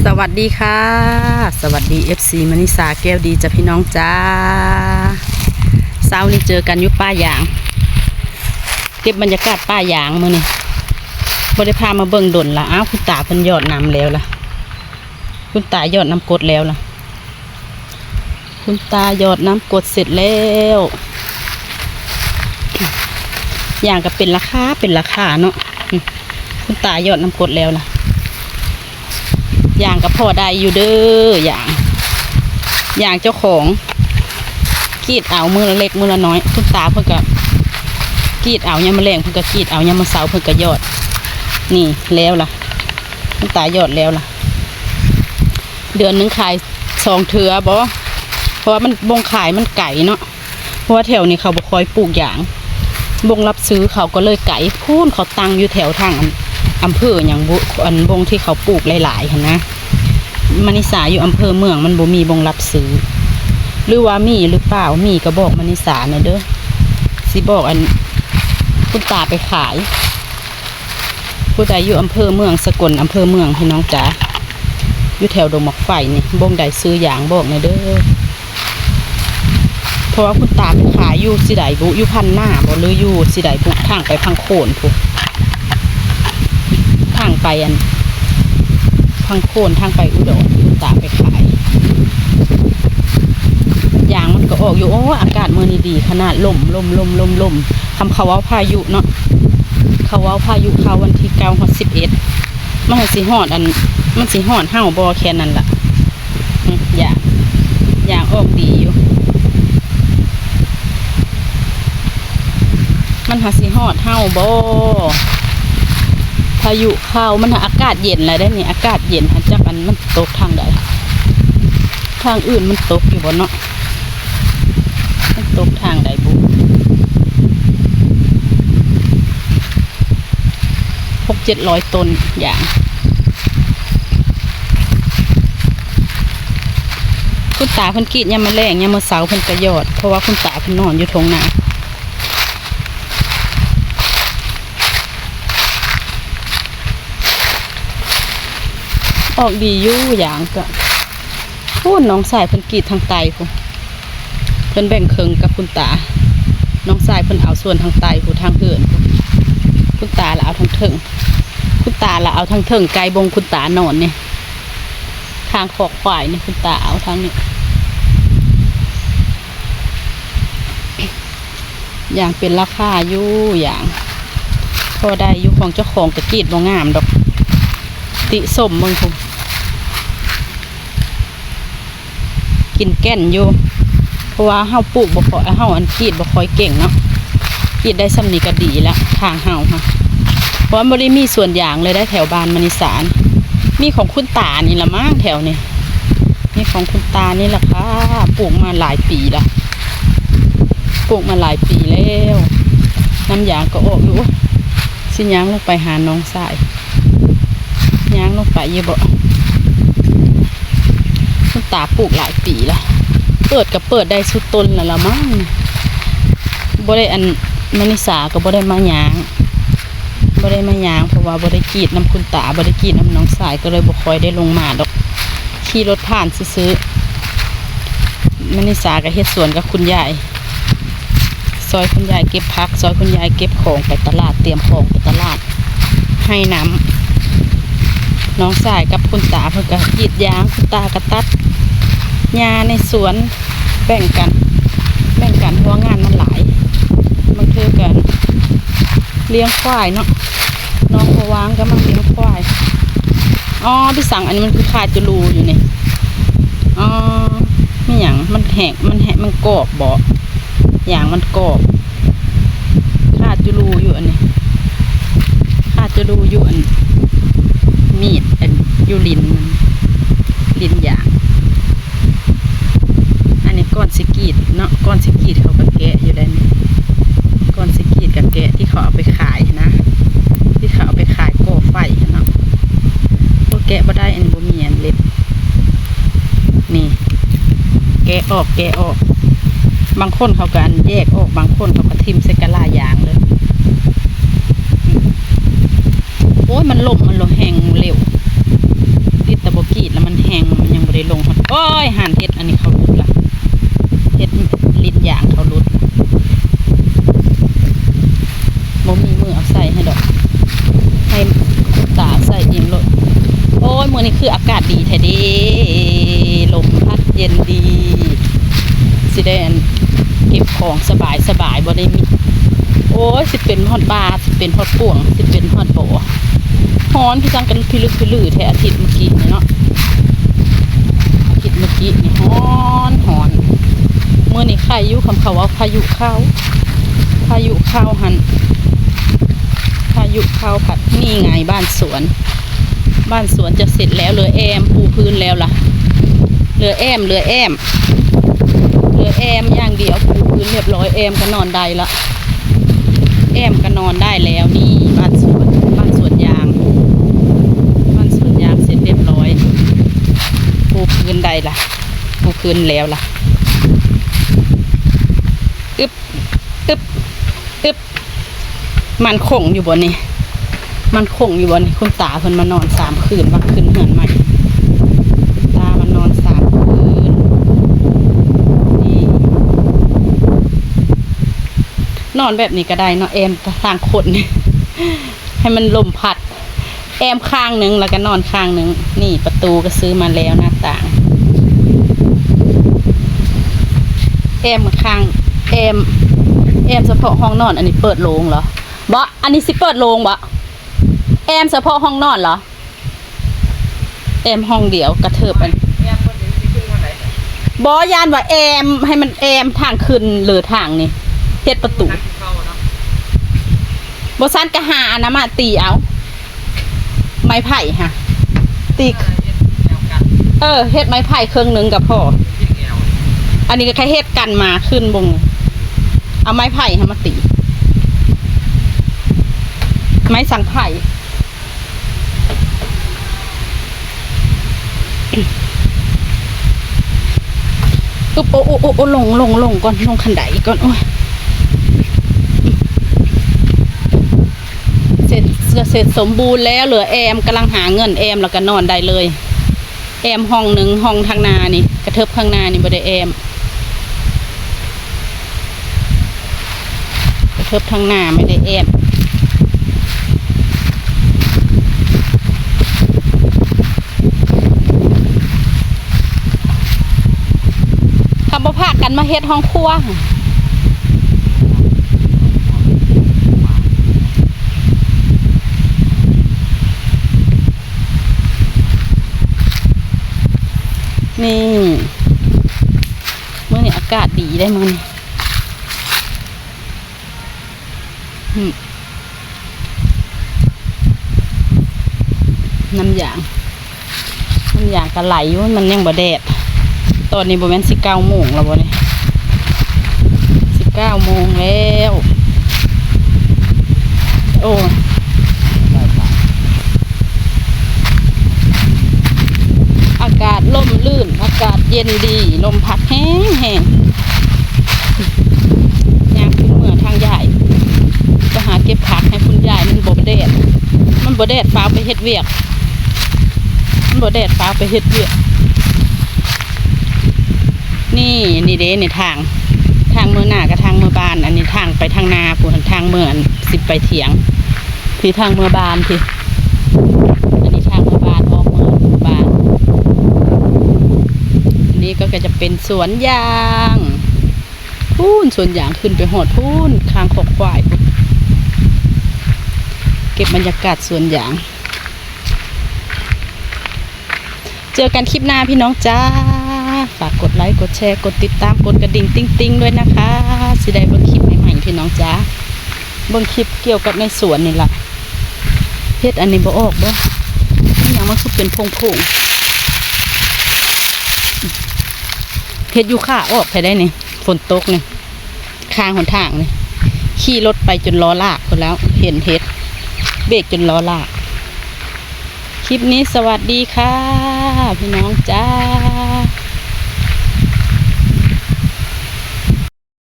สวัสดีค่ะ สวัสดี FC มณิสาแก้วดีจ้ะพี่น้องจ้าเช้านี้เจอกันยุป้ายาง เก็บบรรยากาศป้ายางมือนี่บริพามาเบิ่งดนละอ้าวคุณตาเพิ่นยอดน้ำแล้วล่ะ คุณตายอดน้ำกดแล้วล่ะ คุณตายอดน้ำกดเสร็จแล้วอย่างก็เป็นราคาเป็นราคาเนาะคุณตายอดน้ำกดแล้วล่ะ อย่างกับพ่อได้อยู่เด้ออย่างอย่างเจ้าของกีดเอามือละเล็กมือละน้อยคุณตาเพิ่นก็กรีดเอายามมาแรงเพิ่นก็กรีดเอายามมาเสาเพิ่นก็ยอด นี่แล้วล่ะคุณตายอดแล้วล่ะ เดือนหนึงขายสองเถือบ่เพราะว่ามันบงขายมันไก่เนาะเพราะว่าแถวนี้เขาบ่คอยปลูกอย่างบงรับซื้อเขาก็เลยไก่พูนเขาตังอยู่แถวทาง อำเภออย่างบุอันบงที่เขาปลูกหลายๆนนะมณิสาอยู่อำเภอเมืองมันบ่มีบงรับซื้อหรือว่ามีหรือเปล่ามีก็บอกมณิสาหน่อยเด้อสิบอกอันคุณตาไปขายผู้ใดอยู่อำเภอเมืองสกลอำเภอเมืองพี่น้องจ๋าอยู่แถวดงหมอกไฟนี่บงใดซื้ออย่างบอกหน่อยเด้อเพราะว่าคุณตาไปขายอยู่สิไดบุอยู่พันหน้าบ่หรืออยู่สิไดบุทางไปพังโคนพุทางไปอันทางโคนทางไปอุดรตาไปขายยางมันก็ออกอยู่โอ้อากาศเมื่อนี้ดี ขนาดลมลมลมลมลมคำเขาว่าพายุเนาะเขาว่าพายุเขาวันที่เก้าหอดสิบเอ็ดมันสิหอดอัน มันสิหอดห้าวบอแค่นั้นล่ะอยางยางออกดีอยู่มันหาสิหอดห้าวบอ พายุเข้ามันอากาศเย็นอะไรได้นี่อากาศเย็นหันจักอันมันตกทางใดทางอื่นมันตกอยู่บนเนาะมันตกทางใดบุหกเจ็ดร้อยต้นอย่างคุณตาเพิ่นกีดยามมาแรงยามมาเสาเพิ่นกระยอดเพราะว่าคุณตาเพิ่นนอนอยู่ทงนา ออกดีอยู่อย่างก็พูดน้องสายเพิ่นกีดทางไตพู้นเพิ่นแบ่งเครึ่งกับคุณตา น้องสายเพิ่นเอาส่วนทางไตผู้ทางเหินพู้นคุณตาละเอาทางเทิงคุณตาละเอาทางเทิงไกลบงคุณตานอนเนี่ยทางขอกควายเนี่ยคุณตาเอาทางนี้อย่างเป็นราคาอยู่อย่างพอได้อยู่ของเจ้าของกระกีดบ่งามดอก ติสมมึงผม กินแก่นอยู่ เพราะว่าเฮาปลูกบ่ค่อยเฮาอันกรีดบ่ค่อยเก่งเนาะกรีดได้สำนีก็ดีแล้วทางเฮาค่ะเพราะว่าบ่ได้มีส่วนอย่างเลยได้แถวบ้านมณิสารมีของคุณตานี่ละมั้งแถวนี้นี่ของคุณตานี่แหละค่ะปลูกมาหลายปีละปลูกมาหลายปีแล้วน้ำยางก็ออกอยู่สิยางลงไปหาน้องสายยางลงไปเยอะบ่ ตาปลูกหลายปีละเปิดกับเปิดได้สุดต้นแล้วละมั้งบ่ได้อันมนิสาก็บ่ได้มาหยางบ่ได้มาหยางเพราะว่าบ่ได้กีดน้ำคุณตาบ่ได้กีดน้ำน้องสายก็เลยบ่คอยได้ลงมาดอกขี่รถผ่านซื้อมนิสาก็เฮ็ดสวนกับคุณยายซอยคุณยายเก็บพักซอยคุณยายเก็บของไปตลาดเตรียมของไปตลาด ให้น้ำน้องสายกับคุณตาเพื่อกีดยางคุณตากระตัด หญ้าในสวนแบ่งกัน แบ่งกันเพราะว่างานมันหลายบางเทือกันเลี้ยงควายเนาะน้องเขาวางก็มาเลี้ยงควายอ๋อพี่สั่งอันนี้มันคือคาดจะรูอยู่นี่อ๋อไม่หยังมันแหกมันแหกมันกรอบบ่อย่างมันกรอบคาดจะรูอยู่อันนี้คาดจะรูอยู่อันมีดอันอยูลินมันลินยาง นนี้ก้อนสกีดเนาะก้อนสกีดเขาก็แกะอยู่ด้านนี้ก้อนสกีดกับแกะที่เขาเอาไปขายนะ ที่เขาเอาไปขายก่อไฟเนาะพวกแกะบ่ได้อันนี้บ่มีอันเล็บนี่ แกะออกแกะออก บางคนเขาก็อันแยกออกบางคนเขาก็ทิมใส่กะลายางเลยโอ้ยมันลมมันลงแหงเร็วติดตะบกีดอนี้ นี่คืออากาศดีแท้เดีลมพัดเย็นดีสิได้อันเก็บของสบายสบายบ่ได้มีโอ้ยสิเป็นฮอดบาสิเป็นฮอดป่วง สิเป็นฮอดโบฮ้อนพี่จังกันพิลึกพิลือแท้อาทิตย์เมื่อกี้นี่เนาะอาทิตย์เมื่อกี้นี่ฮ้อนฮ้อนเมื่อนี่ใครอยู่คำเขาว่าพายุเข้าพายุเข้าหันพายุเข้าผัดนี่ไงบ้านสวน บ้านสวนจะเสร็จแล้วเหลือแอมปูพื้นแล้วล่ะเหลือแอมเหลือแอมเหลือแอมอย่างเดียวปูพื้นเรียบร้อยแอมก็นอนได้ละแอมก็นอนได้แล้วนี่บ้านสวนบ้านสวนยางบ้านสวนยางเสร็จเรียบร้อยปูพื้นใดล่ะปูพื้นแล้วล่ะอึบอึบอึบมันคงอยู่บนนี่ มันคงอยู่บนนี่คุณตาเพิ่นมานอนสามคืนว่าคืนเหือนใหม่ตามานอนสามคืนนี่นอนแบบนี้ก็ได้เนาะแอมทางคนให้มันลมพัด แอมข้างหนึ่งแล้วก็นอนข้างหนึ่งนี่ประตูก็ซื้อมาแล้วหน้าต่าง แอมข้างแอมแอมเฉพาะห้องนอน อันนี้เปิดโรงเหรอบ่อันนี้สิเปิดโรงบ่แอมเฉพาะห้องนอนเหรอ แอมห้องเดียวกระเทิบอันบอยานว่าแอมให้มันแอมทางขึ้นหรือทางนี่เฮ็ดประตูบซันกะหานะมาตีเอา ไม้ไผ่ฮะตีเออเฮ็ดไม้ไผ่เครื่องหนึงกับพ่ออันนี้ก็แค่เฮ็ดกันมาขึ้นบงเอาไม้ไผ่ให้มาตี ไม้สังไผ่ อุ๊บโอ้โอ้โอ้ลงลงลงก่อนลงขันไดก่อนโอ้ยเสร็จเสร็จสมบูรณ์แล้วเหลือแอมกำลังหาเงินแอมแล้วก็นอนได้เลย แอมห้องหนึ่งห้องทางนานี่ กระเทิบข้างนานี่บ่ได้แอมกระเทิบทางหน้าไม่ได้แอม คำว่าพากั นมาเฮ็ดห้องครัวนี่เมื่อนี้อากาศดีได้มั้งนี่อืมน้ำยาง น้ำยางกระไหลมันยังบ่แดด ตอนนี้ประมาณสิบเก้าโมงแล้วบ่เนี่ยสิเก้าโมงแล้ว โอ้อากาศล่มลื่น อากาศเย็นดี ลมพัดแห้งแห้งยางขึ้นเมื่อทางใหญ่จะหาเก็บผักให้คุณยายมันบ่แดดมันบ่แดดฟ้าไปเฮ็ดเวียก มันบ่แดดฟ้าไปเฮ็ดเวียก นี่นี่เด้ในทาง ทางเมืองหน้ากับทางเมืองบ้าน อันนี้ทางไปทางนาผู้ทางเมืองสิบไปเถียงพี่ทางเมืองบ้านพี่อันนี้ทางเมืองบ้านออกเมืองบ้านอันนี้ก็จะเป็นสวนยางพูนสวนยางขึ้นไปหอดพูนคางขอกควายเก็บบรรยากาศสวนยาง เจอกันคลิปหน้าพี่น้องจ้า ฝากกดไลค์กดแชร์กดติดตามกดกระดิ่งติ๊งติ๊งด้วยนะคะสิได้บิ่งคลิปใหม่ๆพี่น้องจ้าบิ่งคลิปเกี่ยวกับในสวนนี่แหละเฮ็ดอันนี้บ่ออกบ่อหยังมันคือเป็นพงพงเฮ็ดอยู่ค่าออกไปได้นี่ฝนตกนี่ข้างหนทางนี่ขี่รถไปจนล้อลากคนแล้ว เห็นเฮ็ดเบรกจนล้อลาก คลิปนี้สวัสดีค่ะ พี่น้องจ้า